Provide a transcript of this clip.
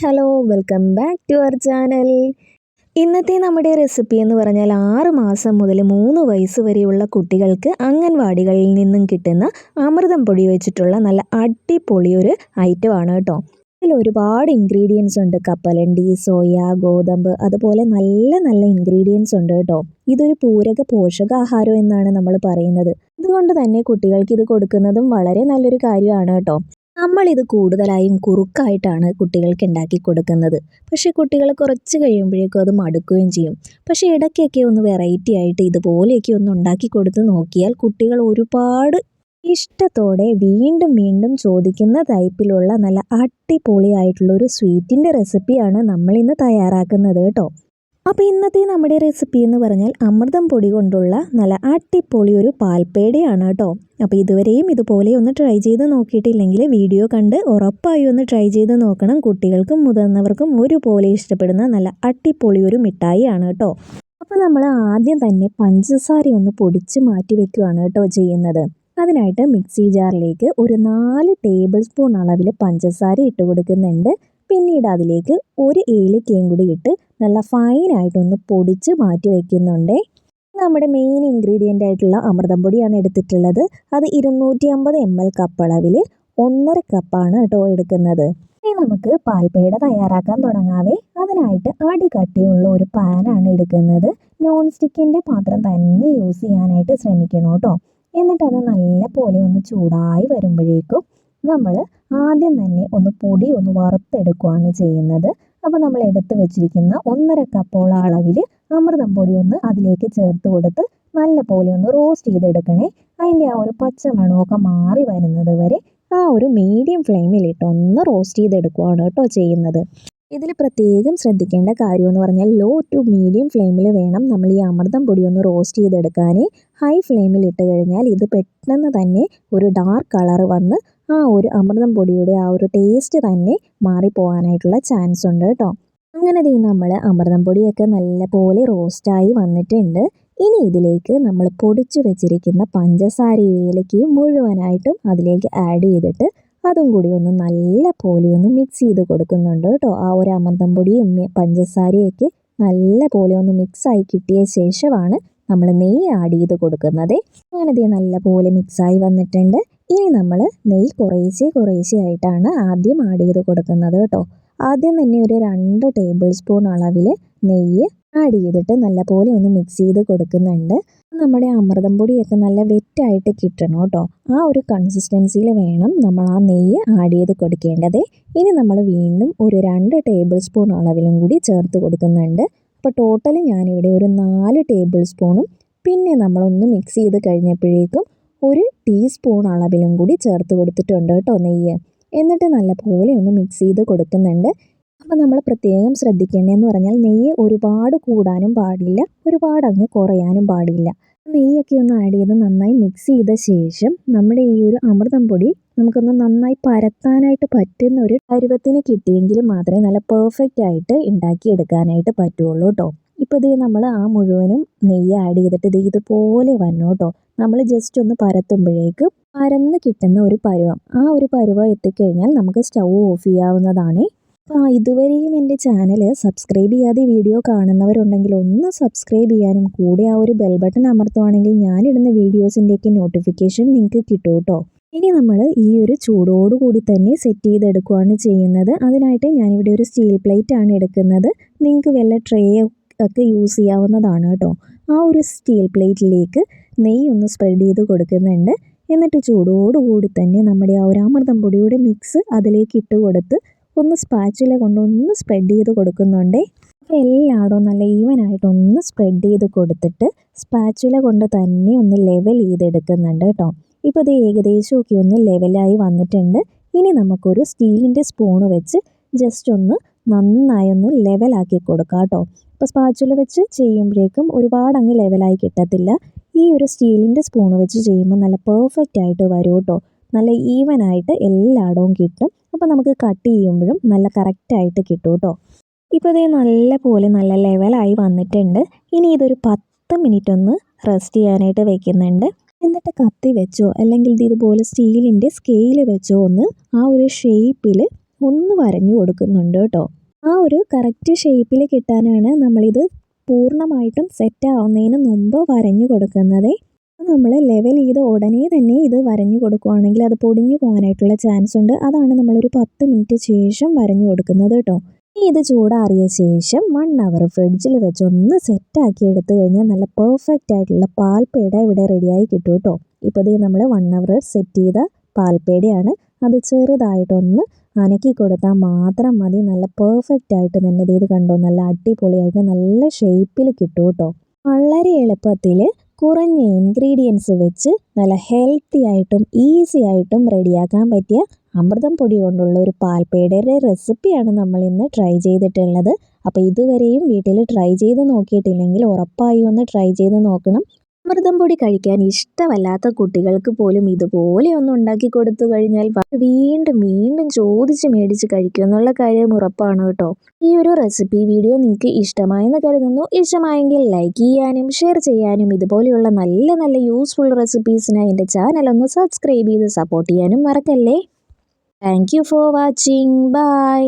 Hello welcome back to our channel. ഇന്നത്തെ നമ്മുടെ recipe എന്ന് പറഞ്ഞാൽ ആറ് മാസം മുതൽ മൂന്ന് വയസ്സ് വരെയുള്ള കുട്ടികൾക്ക് അംഗൻവാടികളിൽ നിന്നും കിട്ടുന്ന അമൃതം പൊടി വെച്ചിട്ടുള്ള നല്ല അടിപൊളി ഒരു ഐറ്റം ആണ് കേട്ടോ. ഇതിൽ ഒരുപാട് ഇൻഗ്രീഡിയൻസ് ഉണ്ട്. കപ്പലണ്ടി സോയ ഗോതമ്പ് അതുപോലെ നല്ല നല്ല ഇൻഗ്രീഡിയൻസ് ഉണ്ട് കേട്ടോ. ഇതൊരു പൂരക പോഷകാഹാരം എന്നാണ് നമ്മൾ പറയുന്നത്. അതുകൊണ്ട് തന്നെ കുട്ടികൾക്ക് ഇത് കൊടുക്കുന്നതും വളരെ നല്ലൊരു കാര്യമാണ് കേട്ടോ. നമ്മളിത് കൂടുതലായും കുറുക്കായിട്ടാണ് കുട്ടികൾക്ക് ഉണ്ടാക്കി കൊടുക്കുന്നത്. പക്ഷേ കുട്ടികൾ കുറച്ച് കഴിയുമ്പോഴേക്കും അത് മടുക്കുകയും ചെയ്യും. പക്ഷേ ഇടയ്ക്കൊക്കെ ഒന്ന് വെറൈറ്റി ആയിട്ട് ഇതുപോലെയൊക്കെ ഒന്ന് ഉണ്ടാക്കി കൊടുത്ത് നോക്കിയാൽ കുട്ടികൾ ഒരുപാട് ഇഷ്ടത്തോടെ വീണ്ടും വീണ്ടും ചോദിക്കുന്ന ടൈപ്പിലുള്ള നല്ല അടിപൊളിയായിട്ടുള്ള ഒരു സ്വീറ്റിന്റെ റെസിപ്പിയാണ് നമ്മളിന്ന് തയ്യാറാക്കുന്നത് കേട്ടോ. അപ്പോൾ ഇന്നത്തെ നമ്മുടെ റെസിപ്പി എന്ന് പറഞ്ഞാൽ അമൃതം പൊടി കൊണ്ടുള്ള നല്ല അടിപൊളി ഒരു പാൽപ്പേടയാണ് കേട്ടോ. അപ്പോൾ ഇതുവരെയും ഇതുപോലെ ഒന്ന് ട്രൈ ചെയ്ത് നോക്കിയിട്ടില്ലെങ്കിൽ വീഡിയോ കണ്ട് ഉറപ്പായി ഒന്ന് ട്രൈ ചെയ്ത് നോക്കണം. കുട്ടികൾക്കും മുതിർന്നവർക്കും ഒരുപോലെ ഇഷ്ടപ്പെടുന്ന നല്ല അടിപൊളി ഒരു മിഠായിയാണ് കേട്ടോ. അപ്പോൾ നമ്മൾ ആദ്യം തന്നെ പഞ്ചസാര ഒന്ന് പൊടിച്ച് മാറ്റി വെക്കുകയാണ് കേട്ടോ ചെയ്യുന്നത്. അതിനായിട്ട് മിക്സി ജാറിലേക്ക് ഒരു നാല് ടേബിൾ സ്പൂൺ അളവിൽ പഞ്ചസാര ഇട്ട് കൊടുക്കുന്നുണ്ട്. പിന്നീട് അതിലേക്ക് ഒരു ഏലക്കയും കൂടി ഇട്ട് നല്ല ഫൈനായിട്ടൊന്ന് പൊടിച്ച് മാറ്റി വയ്ക്കുന്നുണ്ട് നമ്മുടെ മെയിൻ ഇൻഗ്രീഡിയന്റ് ആയിട്ടുള്ള അമൃതം പൊടിയാണ് എടുത്തിട്ടുള്ളത്. അത് ഇരുന്നൂറ്റി അമ്പത് എം എൽ കപ്പ് അളവിൽ ഒന്നര കപ്പാണ് കേട്ടോ എടുക്കുന്നത്. ഇനി നമുക്ക് പാൽപ്പേട തയ്യാറാക്കാൻ തുടങ്ങാവേ. അതിനായിട്ട് അടി കട്ടിയുള്ള ഒരു പാനാണ് എടുക്കുന്നത്. നോൺ സ്റ്റിക്കിന്റെ പാത്രം തന്നെ യൂസ് ചെയ്യാനായിട്ട് ശ്രമിക്കണം കേട്ടോ എന്നിട്ട് അത് നല്ല പോലെ ഒന്ന് ചൂടായി വരുമ്പോഴേക്കും നമ്മൾ ആദ്യം തന്നെ ഒന്ന് പൊടി ഒന്ന് വറുത്തെടുക്കുകയാണ് ചെയ്യുന്നത്. അപ്പോൾ നമ്മൾ എടുത്ത് വെച്ചിരിക്കുന്ന ഒന്നര കപ്പോള അളവിൽ അമൃതം പൊടി ഒന്ന് അതിലേക്ക് ചേർത്ത് കൊടുത്ത് നല്ല പോലെ ഒന്ന് റോസ്റ്റ് ചെയ്തെടുക്കണേ. അതിന്റെ ആ ഒരു പച്ച മണമൊക്കെ മാറി വരുന്നത് വരെ ആ ഒരു മീഡിയം ഫ്ലെയിമിലിട്ട് ഒന്ന് റോസ്റ്റ് ചെയ്തെടുക്കുകയാണ് കേട്ടോ ചെയ്യുന്നത്. ഇതിൽ പ്രത്യേകം ശ്രദ്ധിക്കേണ്ട കാര്യം എന്ന് പറഞ്ഞാൽ ലോ ടു മീഡിയം ഫ്ലെയിമിൽ വേണം നമ്മൾ ഈ അമൃതം പൊടി ഒന്ന് റോസ്റ്റ് ചെയ്തെടുക്കാൻ ഹൈ ഫ്ലെയിമിൽ ഇട്ട് കഴിഞ്ഞാൽ ഇത് പെട്ടെന്ന് തന്നെ ഒരു ഡാർക്ക് കളർ വന്ന് ആ ഒരു അമൃതം പൊടിയുടെ ആ ഒരു ടേസ്റ്റ് തന്നെ മാറിപ്പോകാനായിട്ടുള്ള ചാൻസ് ഉണ്ട് കേട്ടോ. അങ്ങനെ ഇത് നമ്മൾ അമൃതം പൊടിയൊക്കെ നല്ലപോലെ റോസ്റ്റായി വന്നിട്ടുണ്ട്. ഇനി ഇതിലേക്ക് നമ്മൾ പൊടിച്ചു വെച്ചിരിക്കുന്ന പഞ്ചസാരയും ഏലക്കയും മുഴുവനായിട്ടും അതിലേക്ക് ആഡ് ചെയ്തിട്ട് അതും കൂടി ഒന്ന് നല്ല പോലെ ഒന്ന് മിക്സ് ചെയ്ത് കൊടുക്കുന്നുണ്ട് കേട്ടോ. ആ ഒരു അമൃതം പൊടിയും പഞ്ചസാരയൊക്കെ നല്ല പോലെ ഒന്ന് മിക്സായി കിട്ടിയ ശേഷമാണ് നമ്മൾ നെയ്യ് ആഡ് ചെയ്ത് കൊടുക്കുന്നത്. അങ്ങനത്തെ നല്ല പോലെ മിക്സായി വന്നിട്ടുണ്ട്. ഇനി നമ്മൾ നെയ്യ് കുറേശ്ശെ കുറേശ്ശെ ആയിട്ടാണ് ആദ്യം ആഡ് ചെയ്ത് കൊടുക്കുന്നത് കേട്ടോ. ആദ്യം തന്നെ ഒരു രണ്ട് ടേബിൾ സ്പൂൺ അളവിൽ നെയ്യ് ആഡ് ചെയ്തിട്ട് നല്ല പോലെ ഒന്ന് മിക്സ് ചെയ്ത് കൊടുക്കുന്നുണ്ട്. നമ്മുടെ അമൃതം പൊടിയൊക്കെ നല്ല വെറ്റായിട്ട് കിട്ടണം കേട്ടോ. ആ ഒരു കൺസിസ്റ്റൻസിയിൽ വേണം നമ്മൾ ആ നെയ്യ് ആഡ് ചെയ്ത് കൊടുക്കേണ്ടത്. ഇനി നമ്മൾ വീണ്ടും ഒരു രണ്ട് ടേബിൾ സ്പൂൺ അളവിലും കൂടി ചേർത്ത് കൊടുക്കുന്നുണ്ട്. അപ്പോൾ ടോട്ടൽ ഞാനിവിടെ ഒരു നാല് ടേബിൾ സ്പൂണും പിന്നെ നമ്മളൊന്ന് മിക്സ് ചെയ്ത് കഴിഞ്ഞപ്പോഴേക്കും ഒരു ടീസ്പൂൺ അളവിലും കൂടി ചേർത്ത് കൊടുത്തിട്ടുണ്ട് കേട്ടോ നെയ്യ്. എന്നിട്ട് നല്ലപോലെ ഒന്ന് മിക്സ് ചെയ്ത് കൊടുക്കുന്നുണ്ട്. അപ്പോൾ നമ്മൾ പ്രത്യേകം ശ്രദ്ധിക്കേണ്ടതെന്ന് പറഞ്ഞാൽ നെയ്യ് ഒരുപാട് കൂടാനും പാടില്ല ഒരുപാട് അങ്ങ് കുറയാനും പാടില്ല. നെയ്യൊക്കെ ഒന്ന് ആഡ് ചെയ്ത് നന്നായി മിക്സ് ചെയ്ത ശേഷം നമ്മുടെ ഈ ഒരു അമൃതം പൊടി നമുക്കൊന്ന് നന്നായി പരത്താനായിട്ട് പറ്റുന്ന ഒരു പരുവത്തിന് കിട്ടിയെങ്കിൽ മാത്രമേ നല്ല പെർഫെക്റ്റ് ആയിട്ട് ഉണ്ടാക്കിയെടുക്കാനായിട്ട് പറ്റുള്ളൂ കേട്ടോ ഇപ്പോൾ ഇത് നമ്മൾ ആ മുഴുവനും നെയ്യ് ആഡ് ചെയ്തിട്ട് ഇത് ഇതുപോലെ വന്നു കേട്ടോ നമ്മൾ ജസ്റ്റ് ഒന്ന് പരത്തുമ്പോഴേക്കും പരന്ന് കിട്ടുന്ന ഒരു പരുവം. ആ ഒരു പരുവം എത്തിക്കഴിഞ്ഞാൽ നമുക്ക് സ്റ്റൗ ഓഫ് ചെയ്യാവുന്നതാണ്. അപ്പോൾ ഇതുവരെയും എന്റെ ചാനൽ സബ്സ്ക്രൈബ് ചെയ്യാതെ വീഡിയോ കാണുന്നവരുണ്ടെങ്കിൽ ഒന്ന് സബ്സ്ക്രൈബ് ചെയ്യാനും കൂടെ ആ ഒരു ബെൽ ബട്ടൺ അമർത്തുവാണെങ്കിൽ ഞാനിടുന്ന വീഡിയോസിന്റെയൊക്കെ നോട്ടിഫിക്കേഷൻ നിങ്ങൾക്ക് കിട്ടും കേട്ടോ ഇനി നമ്മൾ ഈ ഒരു ചൂടോടുകൂടി തന്നെ സെറ്റ് ചെയ്തെടുക്കുകയാണ് ചെയ്യുന്നത്. അതിനായിട്ട് ഞാനിവിടെ ഒരു സ്റ്റീൽ പ്ലേറ്റ് ആണ് എടുക്കുന്നത്. നിങ്ങൾക്ക് വല്ല ട്രേ ഒക്കെ യൂസ് ചെയ്യാവുന്നതാണ് കേട്ടോ. ആ ഒരു സ്റ്റീൽ പ്ലേറ്റിലേക്ക് നെയ്യ് ഒന്ന് സ്പ്രെഡ് ചെയ്ത് കൊടുക്കുന്നുണ്ട്. എന്നിട്ട് ചൂടോടുകൂടി തന്നെ നമ്മുടെ ആ ഒരു അമൃതം പൊടിയുടെ മിക്സ് അതിലേക്ക് ഇട്ട് കൊടുത്ത് ഒന്ന് സ്പാച്ചില കൊണ്ട് ഒന്ന് സ്പ്രെഡ് ചെയ്ത് കൊടുക്കുന്നുണ്ടേ. അപ്പോൾ എല്ലായിടവും നല്ല ഈവനായിട്ട് ഒന്ന് സ്പ്രെഡ് ചെയ്ത് കൊടുത്തിട്ട് സ്പാച്ചുല കൊണ്ട് തന്നെ ഒന്ന് ലെവൽ ചെയ്തെടുക്കുന്നുണ്ട് കേട്ടോ. ഇപ്പോൾ ഇത് ഏകദേശമൊക്കെ ഒന്ന് ലെവലായി വന്നിട്ടുണ്ട്. ഇനി നമുക്കൊരു സ്റ്റീലിന്റെ സ്പൂണ് വെച്ച് ജസ്റ്റ് ഒന്ന് നന്നായി ഒന്ന് ലെവലാക്കി കൊടുക്കാം കേട്ടോ. ഇപ്പോൾ സ്പാച്ചുല വെച്ച് ചെയ്യുമ്പോഴേക്കും ഒരുപാട് അങ്ങ് ലെവലായി കിട്ടത്തില്ല. ഈ ഒരു സ്റ്റീലിന്റെ സ്പൂൺ വെച്ച് ചെയ്യുമ്പോൾ നല്ല പെർഫെക്റ്റ് ആയിട്ട് വരും കേട്ടോ. നല്ല ഈവൻ ആയിട്ട് എല്ലായിടവും കിട്ടും. അപ്പോൾ നമുക്ക് കട്ട് ചെയ്യുമ്പോഴും നല്ല കറക്റ്റായിട്ട് കിട്ടും കേട്ടോ ഇപ്പോൾ ഇതേ നല്ല പോലെ നല്ല ലെവലായി വന്നിട്ടുണ്ട്. ഇനി ഇതൊരു പത്ത് മിനിറ്റ് ഒന്ന് റെസ്റ്റ് ചെയ്യാനായിട്ട് വെക്കുന്നുണ്ട്. എന്നിട്ട് കത്തി വെച്ചോ അല്ലെങ്കിൽ ഇത് ഇതുപോലെ സ്റ്റീലിന്റെ സ്കെയിൽ വെച്ചോ ഒന്ന് ആ ഒരു ഷേപ്പിൽ ഒന്ന് വരഞ്ഞു കൊടുക്കുന്നുണ്ട് കേട്ടോ ആ ഒരു കറക്റ്റ് ഷേപ്പിൽ കിട്ടാനാണ് നമ്മളിത് പൂർണമായിട്ടും സെറ്റ് ആവുന്നതിന് മുമ്പ് വരഞ്ഞു കൊടുക്കുന്നത് നമ്മൾ ലെവൽ ചെയ്ത് ഉടനെ തന്നെ ഇത് വരഞ്ഞു കൊടുക്കുകയാണെങ്കിൽ അത് പൊടിഞ്ഞു പോകാനായിട്ടുള്ള ചാൻസ് ഉണ്ട്. അതാണ് നമ്മളൊരു പത്ത് മിനിറ്റ് ശേഷം വരഞ്ഞു കൊടുക്കുന്നത് കേട്ടോ. ഇനി ഇത് ചൂടാറിയ ശേഷം വൺ അവർ ഫ്രിഡ്ജിൽ വെച്ച് ഒന്ന് സെറ്റ് ആക്കി എടുത്തു കഴിഞ്ഞാൽ നല്ല പെർഫെക്റ്റ് ആയിട്ടുള്ള പാൽപ്പേട ഇവിടെ റെഡിയായി കിട്ടും കേട്ടോ. ഇപ്പോൾ ഇത് നമ്മൾ വൺ അവർ സെറ്റ് ചെയ്ത പാൽപ്പേടയാണ്. അത് ചെറുതായിട്ടൊന്ന് അനക്കി കൊടുത്താൽ മാത്രം മതി. നല്ല പെർഫെക്റ്റ് ആയിട്ട് തന്നെ ഇത് ഇത് കണ്ടോ? നല്ല അടിപൊളിയായിട്ട് നല്ല ഷേപ്പിൽ കിട്ടും കേട്ടോ. വളരെ എളുപ്പത്തിൽ കുറഞ്ഞ ഇൻഗ്രീഡിയൻസ് വെച്ച് നല്ല ഹെൽത്തി ആയിട്ടും ഈസി ആയിട്ടും റെഡിയാക്കാൻ പറ്റിയ അമൃതം പൊടി കൊണ്ടുള്ള ഒരു പാൽപ്പേടയുടെ റെസിപ്പിയാണ് നമ്മൾ ഇന്ന് ട്രൈ ചെയ്തിട്ടുള്ളത്. അപ്പോൾ ഇതുവരെയും വീട്ടിൽ ട്രൈ ചെയ്ത് നോക്കിയിട്ടില്ലെങ്കിൽ ഉറപ്പായും ഒന്ന് ട്രൈ ചെയ്ത് നോക്കണം. അമൃതം പൊടി കഴിക്കാൻ ഇഷ്ടമല്ലാത്ത കുട്ടികൾക്ക് പോലും ഇതുപോലെ ഒന്ന് ഉണ്ടാക്കി കൊടുത്തു കഴിഞ്ഞാൽ വീണ്ടും വീണ്ടും ചോദിച്ച് മേടിച്ച് കഴിക്കും എന്നുള്ള കാര്യം ഉറപ്പാണ് കേട്ടോ. ഈ ഒരു റെസിപ്പി വീഡിയോ നിങ്ങൾക്ക് ഇഷ്ടമായെന്ന് കരുതുന്നു. ഇഷ്ടമായെങ്കിൽ ലൈക്ക് ചെയ്യാനും ഷെയർ ചെയ്യാനും ഇതുപോലെയുള്ള നല്ല നല്ല യൂസ്ഫുൾ റെസിപ്പീസിനായി എന്റെ ചാനൽ ഒന്ന് സബ്സ്ക്രൈബ് ചെയ്ത് സപ്പോർട്ട് ചെയ്യാനും മറക്കല്ലേ. Thank for watching bye